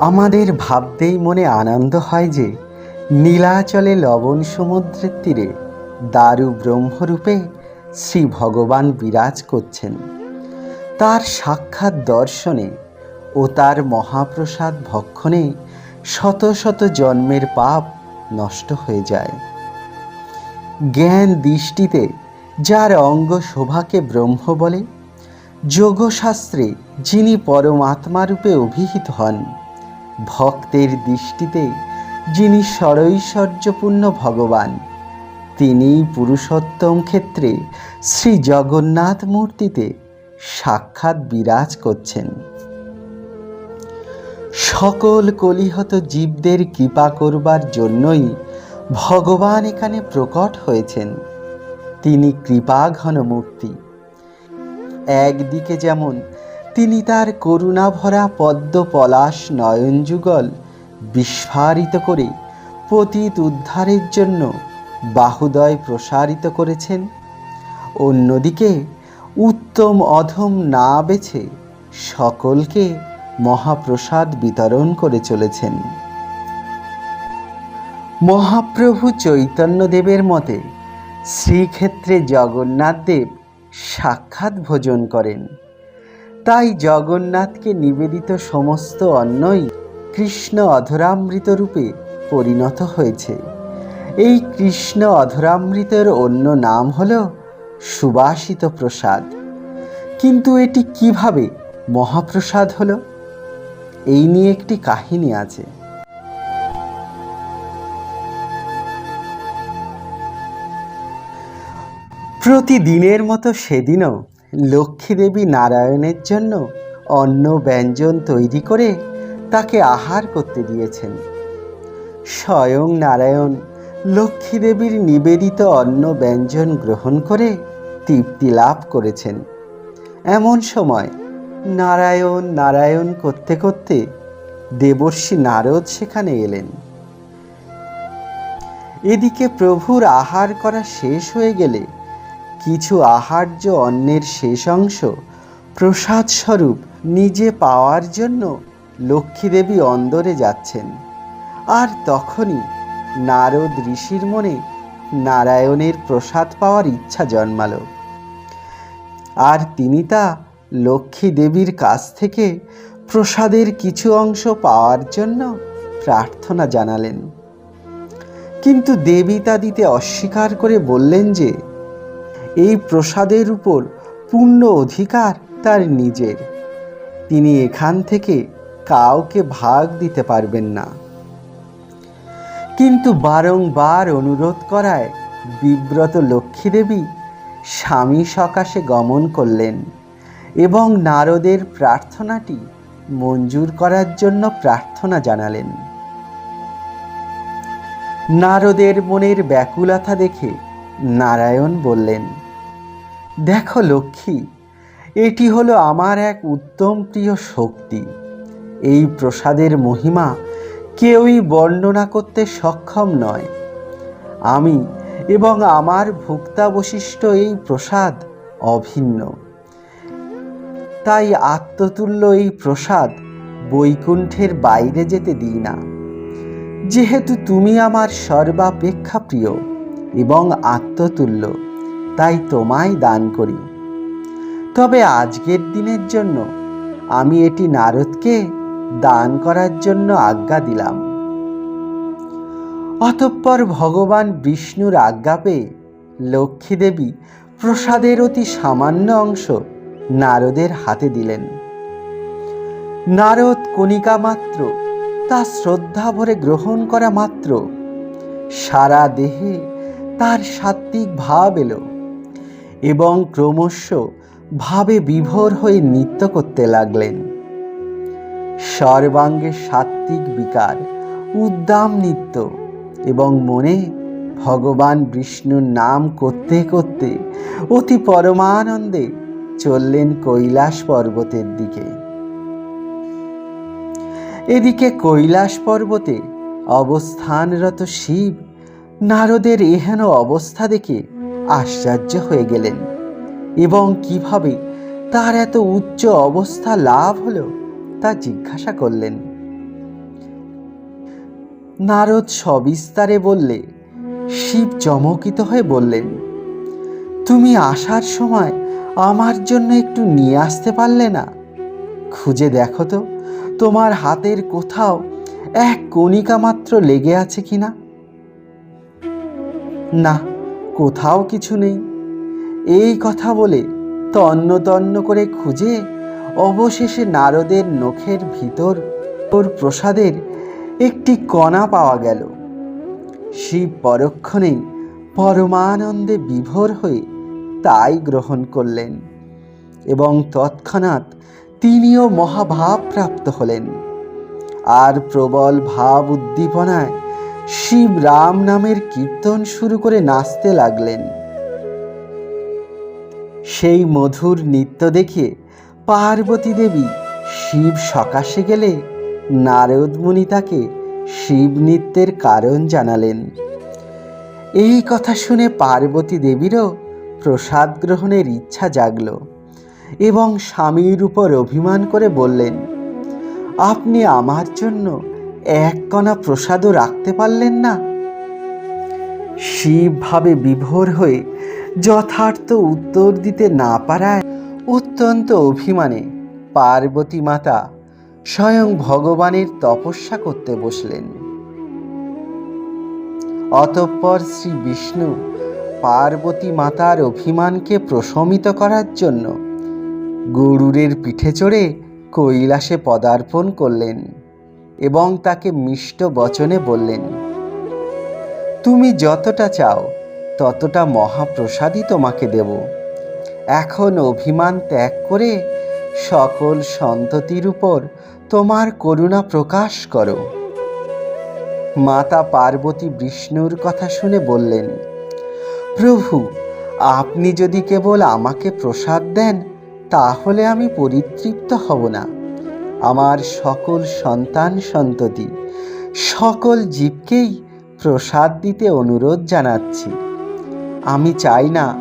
আমাদের ভাবতেই মনে আনন্দ হয় যে, নীলাচলে লবণ সমুদ্রের তীরে দারু ব্রহ্মরূপে শ্রী ভগবান বিরাজ করছেন। তার সাক্ষাৎ দর্শনে ও তার মহাপ্রসাদ ভক্ষণে শত শত জন্মের পাপ নষ্ট হয়ে যায়। জ্ঞান দৃষ্টিতে যার অঙ্গ শোভাকে ব্রহ্ম বলে, যোগশাস্ত্রে যিনি পরমাত্মারূপে অভিহিত হন ভক্তের দৃষ্টিতে যিনি সরৈশ্বর্যপূর্ণ ভগবান তিনি পুরুষোত্তম ক্ষেত্রে শ্রী জগন্নাথ মূর্তিতে সাক্ষাৎ বিরাজ করছেন। সকল কলিহত জীবদের কৃপা করবার জন্যই ভগবান এখানে প্রকট হয়েছেন। তিনি কৃপাঘন মূর্তি। একদিকে যেমন তিনি তার করুণাভরা পদ্ম পলাশ নয়নযুগল বিস্ফারিত করে পতীত উদ্ধারের জন্য বাহুদয় প্রসারিত করেছেন। অন্যদিকে উত্তম অধম না বেছে সকলকে মহাপ্রসাদ বিতরণ করে চলেছেন। মহাপ্রভু চৈতন্যদেবের মতে শ্রীক্ষেত্রে জগন্নাথ দেব সাক্ষাৎ ভোজন করেন। তাই জগন্নাথকে নিবেদিত সমস্ত অন্নই কৃষ্ণ অধরামৃত রূপে পরিণত হয়েছে। এই কৃষ্ণ অধরামৃতের অন্য নাম হল সুবাসিত প্রসাদ। কিন্তু এটি কীভাবে মহাপ্রসাদ হলো? এই নিয়ে একটি কাহিনী আছে। প্রতিদিনের মতো সেদিনও লক্ষ্মী দেবী নারায়ণের জন্য অন্ন ব্যঞ্জন তৈরি করে তাকে আহার করতে দিয়েছেন। স্বয়ং নারায়ণ লক্ষ্মী দেবীর নিবেদিত অন্ন ব্যঞ্জন গ্রহণ করে তৃপ্তি লাভ করেছেন। এমন সময় নারায়ণ নারায়ণ করতে করতে দেবর্ষী নারদ সেখানে এলেন। এদিকে প্রভুর আহার করা শেষ হয়ে গেলে কিছু আহার্য অংশ প্রসাদ স্বরূপ নিজে পাওয়ার জন্য লক্ষ্মীদেবী অন্দরে যাচ্ছেন। আর তখনই নারদ ঋষির মনে নারায়ণের প্রসাদ পাওয়ার ইচ্ছা জন্মালো। আর তিনি তা লক্ষ্মী দেবীর কাছ থেকে প্রসাদের কিছু অংশ পাওয়ার জন্য প্রার্থনা জানালেন। কিন্তু দেবী তা দিতে অস্বীকার করে বললেন যে এই প্রসাদের উপর পূর্ণ অধিকার তার নিজের। তিনি এখান থেকে কাউকে ভাগ দিতে পারবেন না। কিন্তু বারংবার অনুরোধ করায় বিব্রত লক্ষ্মীদেবী স্বামী সকাশে গমন করলেন এবং নারদের প্রার্থনাটি মঞ্জুর করার জন্য প্রার্থনা জানালেন। নারদের মনের ব্যাকুলতা দেখে নারায়ণ বললেন, দেখো লক্ষ্মী, এটি হলো আমার এক উত্তম প্রিয় শক্তি। এই প্রসাদের মহিমা কেউই বর্ণনা করতে সক্ষম নয়। আমি এবং আমার ভুক্তাবশিষ্ট এই প্রসাদ অভিন্ন। তাই আত্মতুল্য এই প্রসাদ বৈকুণ্ঠের বাইরে যেতে দিই না। যেহেতু তুমি আমার সর্বাপেক্ষা প্রিয় এবং আত্মতুল্য। তাই তোমায় দান করি। তবে আজকের দিনের জন্য আমি এটি নারদকে দান করার জন্য আজ্ঞা দিলাম। অতঃপর ভগবান বিষ্ণুর আজ্ঞা পেয়ে লক্ষ্মীদেবী প্রসাদের অতি সামান্য অংশ নারদের হাতে দিলেন। নারদ কণিকা মাত্র, তা শ্রদ্ধা ভরে গ্রহণ করা মাত্র, সারা দেহে তার সাত্বিক ভাব এলো এবং ক্রমশ ভাবে বিভোর হয়ে নৃত্য করতে লাগলেন। সর্বাঙ্গে সাত্বিক বিকার, উদ্দাম নৃত্য এবং মনে ভগবান বিষ্ণুর নাম করতে করতে অতি পরমানন্দে চললেন কৈলাস পর্বতের দিকে। এদিকে কৈলাস পর্বতে অবস্থানরত শিব নারদের এহেন অবস্থা দেখে আশ্চর্য হয়ে গেলেন। এবং কীভাবে তার এত উচ্চ অবস্থা লাভ হলো তা জিজ্ঞাসা করলেন। নারদ সবিস্তারে বললে, শিব চমকিত হয়ে বললেন, তুমি আসার সময় আমার জন্য একটু নিয়ে আসতে পারলে না? খুঁজে দেখো তো, তোমার হাতের কোথাও এক কণিকা মাত্র লেগে আছে কিনা? না কোথাও কিছু নেই। এই কথা বলে তন্ন তন্ন করে খুঁজে অবশেষে নারদের নখের ভিতর ওর প্রসাদের একটি কণা পাওয়া গেল। শিব পরক্ষণেই পরমানন্দে বিভোর হয়ে তাই গ্রহণ করলেন এবং তৎক্ষণাৎ তিনিও মহাভাব প্রাপ্ত হলেন। আর প্রবল ভাব উদ্দীপনায় শিব রাম নামের কীর্তন শুরু করে নাচতে লাগলেন। সেই মধুর নৃত্য দেখে পার্বতী দেবী শিব সকাশে গেলে নারদ মুনি তাকে শিব নৃত্যের কারণ জানালেন। এই কথা শুনে পার্বতী দেবীরও প্রসাদ গ্রহণের ইচ্ছা জাগল এবং স্বামীর উপর অভিমান করে বললেন, আপনি আমার জন্য এক কণা প্রসাদও রাখতে পারলেন না। শিবভাবে বিভোর হয়ে যথার্থ উত্তর দিতে না পারায় অত্যন্ত অভিমানে পার্বতী মাতা স্বয়ং ভগবানের তপস্যা করতে বসলেন। অতঃপর শ্রী বিষ্ণু পার্বতী মাতার অভিমানকে প্রশমিত করার জন্য গরুরের পিঠে চড়ে কৈলাসে পদার্পণ করলেন। এবং তাকে মিষ্ট বচনে বললেন, তুমি যতটা চাও, ততটা মহাপ্রসাদই তোমাকে দেব। এখন অভিমান ত্যাগ করে সকল সন্ততির উপর তোমার করুণা প্রকাশ করো। মাতা পার্বতী বিষ্ণুর কথা শুনে বললেন, প্রভু, আপনি যদি কেবল আমাকে প্রসাদ দেন, তাহলে আমি পরিতৃপ্ত হব না। আমার সকল সন্তান সন্ততি, সকল জীবকেই প্রসাদ দিতে অনুরোধ জানাচ্ছি। আমি চাই না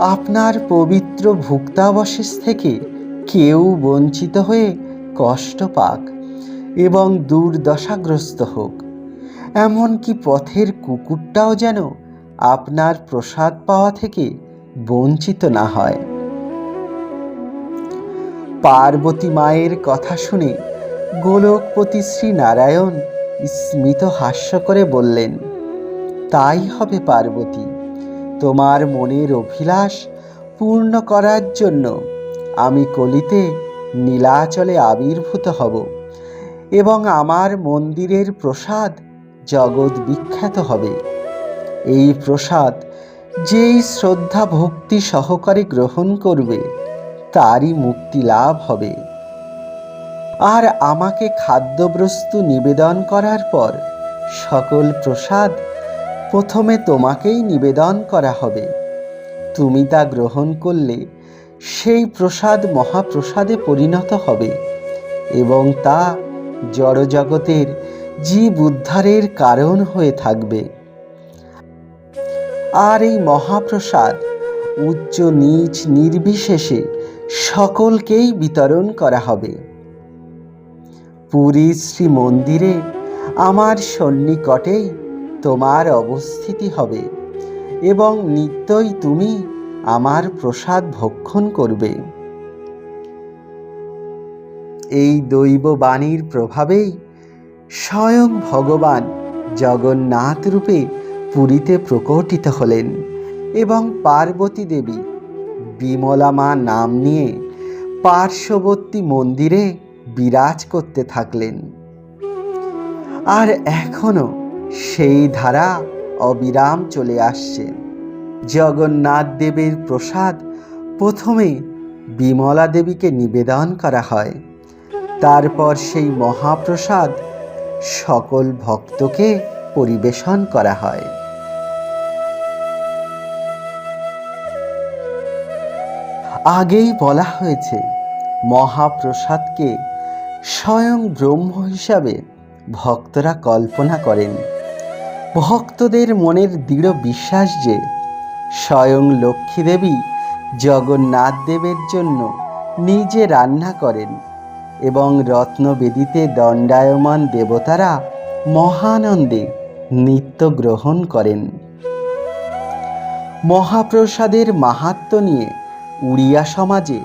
আপনার পবিত্র ভুক্তাবশেষ থেকে কেউ বঞ্চিত হয়ে কষ্ট পাক এবং দুর্দশাগ্রস্ত হোক। এমনকি পথের কুকুরটাও যেন আপনার প্রসাদ পাওয়া থেকে বঞ্চিত না হয়। পার্বতী মায়ের কথা শুনে গোলকপতি শ্রী নারায়ণ স্মিত হাস্য করে বললেন, তাই হবে পার্বতী। তোমার মনের অভিলাষ পূর্ণ করার জন্য আমি কলিতে নীলাচলে আবির্ভূত হব এবং আমার মন্দিরের প্রসাদ জগৎ বিখ্যাত হবে। এই প্রসাদ যেই শ্রদ্ধা ভক্তি সহকারে গ্রহণ করবে তারই মুক্তি লাভ হবে। আর আমাকে খাদ্যবস্তু নিবেদন করার পর সকল প্রসাদ প্রথমে তোমাকেই নিবেদন করা হবে। তুমি তা গ্রহণ করলে সেই প্রসাদ মহাপ্রসাদে পরিণত হবে এবং তা জড়জগতের জীব উদ্ধারের কারণ হয়ে থাকবে। আর এই মহাপ্রসাদ উচ্চ নিচ নির্বিশেষে সকলকেই বিতরণ করা হবে। পুরী শ্রী মন্দিরে আমার সন্নিকটেই তোমার অবস্থিতি হবে এবং নিত্যই তুমি আমার প্রসাদ ভক্ষণ করবে। এই দৈব বাণীর প্রভাবেই স্বয়ং ভগবান জগন্নাথ রূপে পুরীতে প্রকটিত হলেন এবং পার্বতী দেবী বিমলা মা নাম নিয়ে পার্শ্ববর্তী মন্দিরে বিরাজ করতে থাকলেন। আর এখনও সেই ধারা অবিরাম চলে আসছে। জগন্নাথ দেবের প্রসাদ প্রথমে বিমলা দেবীকে নিবেদন করা হয়। তারপর সেই মহাপ্রসাদ সকল ভক্তকে পরিবেশন করা হয়। আগেই বলা হয়েছে, মহাপ্রসাদকে স্বয়ং ব্রহ্ম হিসাবে ভক্তরা কল্পনা করেন। ভক্তদের মনের দৃঢ় বিশ্বাস যে স্বয়ং লক্ষ্মী দেবী জগন্নাথ দেবের জন্য নিজে রান্না করেন এবং রত্নবেদিতে দণ্ডায়মান দেবতারা মহানন্দে নিত্য গ্রহণ করেন। মহাপ্রসাদের মাহাত্ম নিয়ে উড়িয়া সমাজে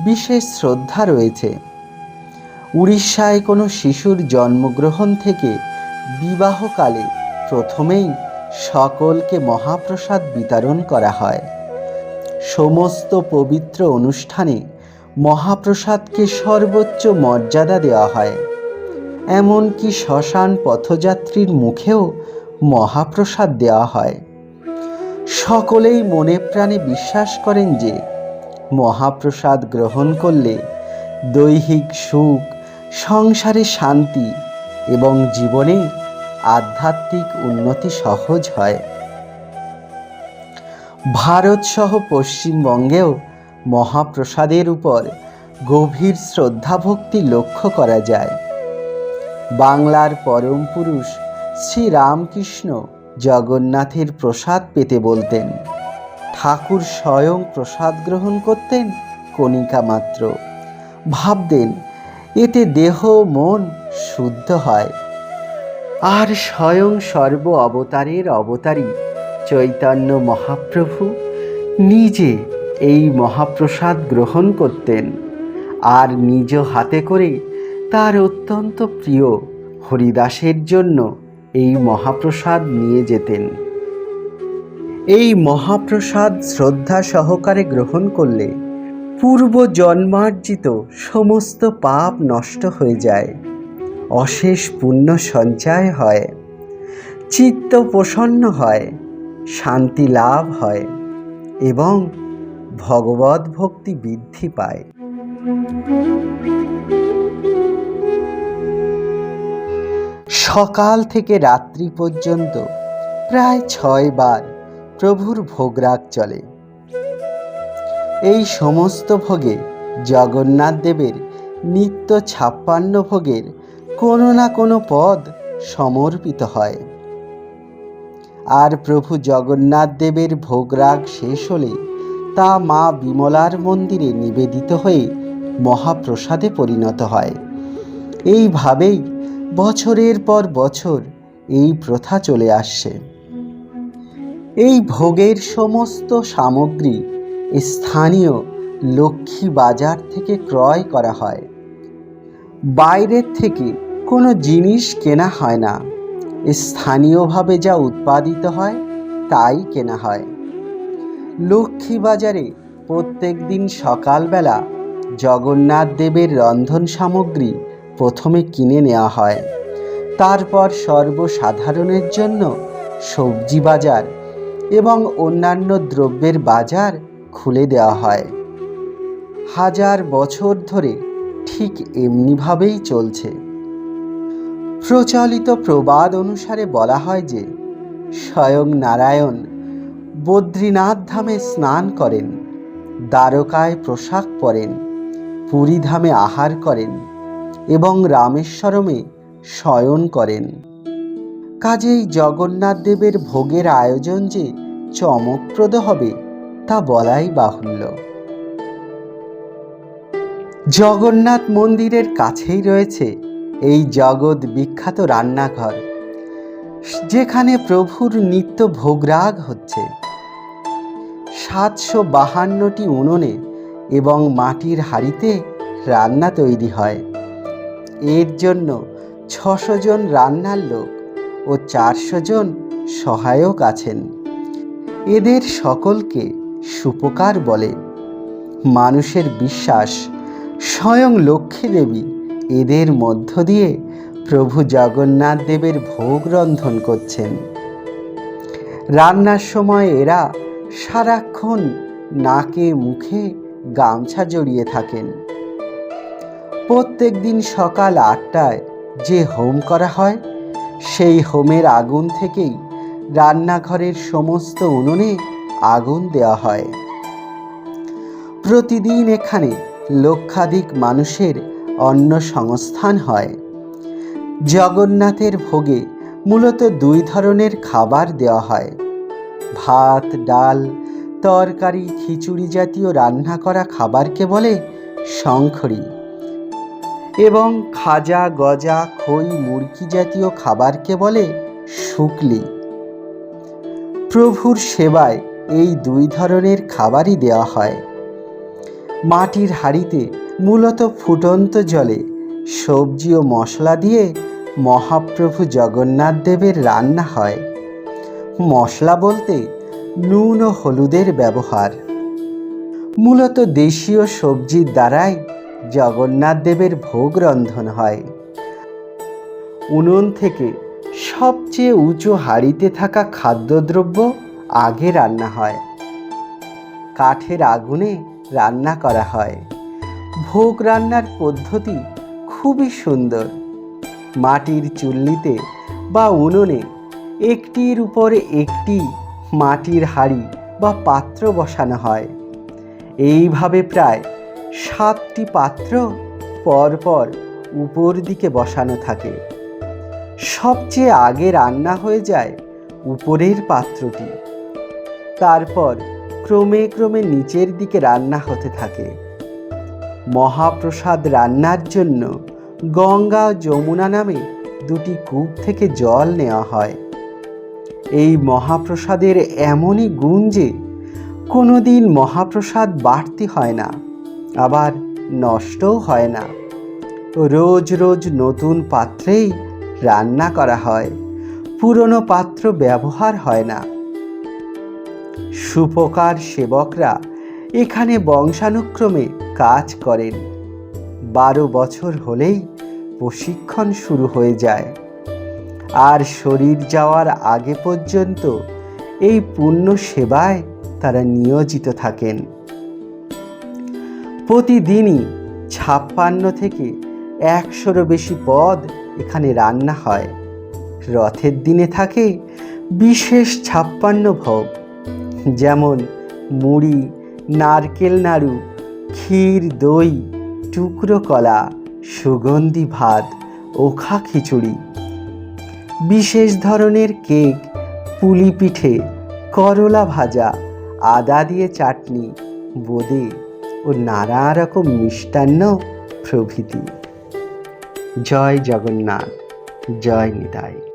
বিশেষ শ্রদ্ধা রয়েছে। উড়িষ্যায় কোনো শিশুর জন্মগ্রহণ থেকে বিবাহকালে প্রথমেই সকলকে মহাপ্রসাদ বিতরণ করা হয়। সমস্ত পবিত্র অনুষ্ঠানে মহাপ্রসাদকে সর্বোচ্চ মর্যাদা দেওয়া হয়। এমনকি শ্মশান পথযাত্রীর মুখেও মহাপ্রসাদ দেওয়া হয়। সকলেই মনে প্রাণে বিশ্বাস করেন যে মহাপ্রসাদ গ্রহণ করলে দৈহিক সুখ, সংসারে শান্তি এবং জীবনে আধ্যাত্মিক উন্নতি সহজ হয়। ভারতসহ পশ্চিমবঙ্গেও মহাপ্রসাদের উপর গভীর শ্রদ্ধাভক্তি লক্ষ্য করা যায়। বাংলার পরম পুরুষ শ্রীরামকৃষ্ণ জগন্নাথের প্রসাদ পেতে বলতেন। ঠাকুর স্বয়ং প্রসাদ গ্রহণ করতেন কণিকা মাত্র। ভাবতেন, এতে দেহ মন শুদ্ধ হয়। আর স্বয়ং সর্ব অবতারের অবতারী চৈতন্য মহাপ্রভু নিজে এই মহাপ্রসাদ গ্রহণ করতেন আর নিজ হাতে করে তার অত্যন্ত প্রিয় হরিদাসের জন্য এই মহাপ্রসাদ নিয়ে যেতেন। এই মহাপ্রসাদ শ্রদ্ধা সহকারে গ্রহণ করলে পূর্ব জন্মার্জিত সমস্ত পাপ নষ্ট হয়ে যায়, অশেষ পুণ্য সঞ্চয় হয়, চিত্ত প্রসন্ন হয়, শান্তি লাভ হয় এবং ভগবত ভক্তি বৃদ্ধি পায়। সকাল থেকে রাত্রি পর্যন্ত প্রায় ছয় বার প্রভুর ভোগরাগ চলে। এই সমস্ত ভোগে জগন্নাথ দেবের নিত্য ছাপ্পান্ন ভোগের কোনো না কোনো পদ সমর্পিত হয়। আর প্রভু জগন্নাথ দেবের ভোগরাগ শেষ হলে তা মা বিমলার মন্দিরে নিবেদিত হয়ে মহাপ্রসাদে পরিণত হয়। এইভাবেই বছরের পর বছর এই প্রথা চলে আসছে। এই ভোগের সমস্ত সামগ্রী স্থানীয় লক্ষ্মী বাজার থেকে ক্রয় করা হয়। বাইরের থেকে কোনো জিনিস কেনা হয় না। স্থানীয়ভাবে যা উৎপাদিত হয়, তাই কেনা হয়। লক্ষ্মী বাজারে প্রত্যেক দিন সকালবেলা জগন্নাথ দেবের রন্ধন সামগ্রী প্রথমে কিনে নেওয়া হয়। তারপর সর্বসাধারণের জন্য সবজি বাজার এবং অন্যান্য দ্রব্যের বাজার খুলে দেওয়া হয়। হাজার বছর ধরে ঠিক এমনিভাবেই চলছে। প্রচলিত প্রবাদ অনুসারে বলা হয় যে, স্বয়ং নারায়ণ বদ্রীনাথ ধামে স্নান করেন, দ্বারকায় পোশাক পরেন, পুরীধামে আহার করেন এবং রামেশ্বরমে শয়ন করেন। কাজেই জগন্নাথ দেবের ভোগের আয়োজন যে চমকপ্রদ হবে, তা বলাই বাহুল্য। জগন্নাথ মন্দিরের কাছেই রয়েছে এই জগৎ বিখ্যাত রান্নাঘর, যেখানে প্রভুর নিত্য ভোগরাগ হচ্ছে। সাতশো বাহান্নটি উনুনে এবং মাটির হাঁড়িতে রান্না তৈরি হয়। এর জন্য ছশো জন রান্নার লোক ও চারশো জন সহায়ক আছেন। এদের সকলকে সুপকার বলে। মানুষের বিশ্বাস স্বয়ং লক্ষ্মী দেবী এদের মধ্য দিয়ে প্রভু জগন্নাথ দেবের ভোগ রন্ধন করছেন। রান্নার সময় এরা সারাক্ষণ নাকে মুখে গামছা জড়িয়ে থাকেন। প্রত্যেক দিন সকাল আটটায় যে হোম করা হয় সেই হোমের আগুন থেকেই রান্নাঘরের সমস্ত উনুনে আগুন দেওয়া হয়। প্রতিদিন এখানে লক্ষাধিক মানুষের অন্ন সংস্থান হয়। জগন্নাথের ভোগে মূলত দুই ধরনের খাবার দেওয়া হয়। ভাত, ডাল, তরকারি, খিচুড়ি জাতীয় রান্না করা খাবারকে বলে শঙ্খরি। এবং খাজা গজা খই মুরগি জাতীয় খাবারকে বলে শুকলি। প্রভুর সেবায় এই দুই ধরনের খাবারই দেওয়া হয়। মাটির হাঁড়িতে মূলত ফুটন্ত জলে সবজি ও মশলা দিয়ে মহাপ্রভু জগন্নাথ দেবের রান্না হয়। মশলা বলতে নুন ও হলুদের ব্যবহার। মূলত দেশীয় সবজির দ্বারাই জগন্নাথ দেবের ভোগ রন্ধন হয়। উনুন থেকে সবচেয়ে উঁচু হাঁড়িতে থাকা খাদ্যদ্রব্য আগে রান্না হয়। কাঠের আগুনে রান্না করা হয়। ভোগ রান্নার পদ্ধতি খুবই সুন্দর। মাটির চুল্লিতে বা উনুনে একটির উপরে একটি মাটির হাঁড়ি বা পাত্র বসানো হয়। এইভাবে প্রায় সাতটি পাত্র পরপর উপর দিকে বসানো থাকে। সবচেয়ে আগে রান্না হয়ে যায় উপরের পাত্রটি। তারপর ক্রমে ক্রমে নিচের দিকে রান্না হতে থাকে। মহাপ্রসাদ রান্নার জন্য গঙ্গা যমুনা নামে দুটি কূপ থেকে জল নেওয়া হয়। এই মহাপ্রসাদের এমনই গুণ যে কোনো দিন মহাপ্রসাদ বাড়তি হয় না। আবার নষ্টও হয় না। রোজ রোজ নতুন পাত্রেই রান্না করা হয়। পুরনো পাত্র ব্যবহার হয় না। সুপকার সেবকরা এখানে বংশানুক্রমে কাজ করেন। বারো বছর হলেই প্রশিক্ষণ শুরু হয়ে যায়। আর শরীর যাওয়ার আগে পর্যন্ত এই পুণ্য সেবায় তারা নিয়োজিত থাকেন। প্রতিদিনই ছাপ্পান্ন থেকে একশোরও বেশি পদ এখানে রান্না হয়। রথের দিনে থাকে বিশেষ ছাপ্পান্ন ভোগ, যেমন মুড়ি, নারকেল নাড়ু, ক্ষীর, দই, টুকরো কলা, সুগন্ধি ভাত ওখা খিচুড়ি। বিশেষ ধরনের কেক পুলি পিঠে করলা ভাজা, আদা দিয়ে চাটনি, বোঁদে ও নানা রকম মিষ্টান্ন প্রভৃতি। জয় জগন্নাথ জয় নিতাই।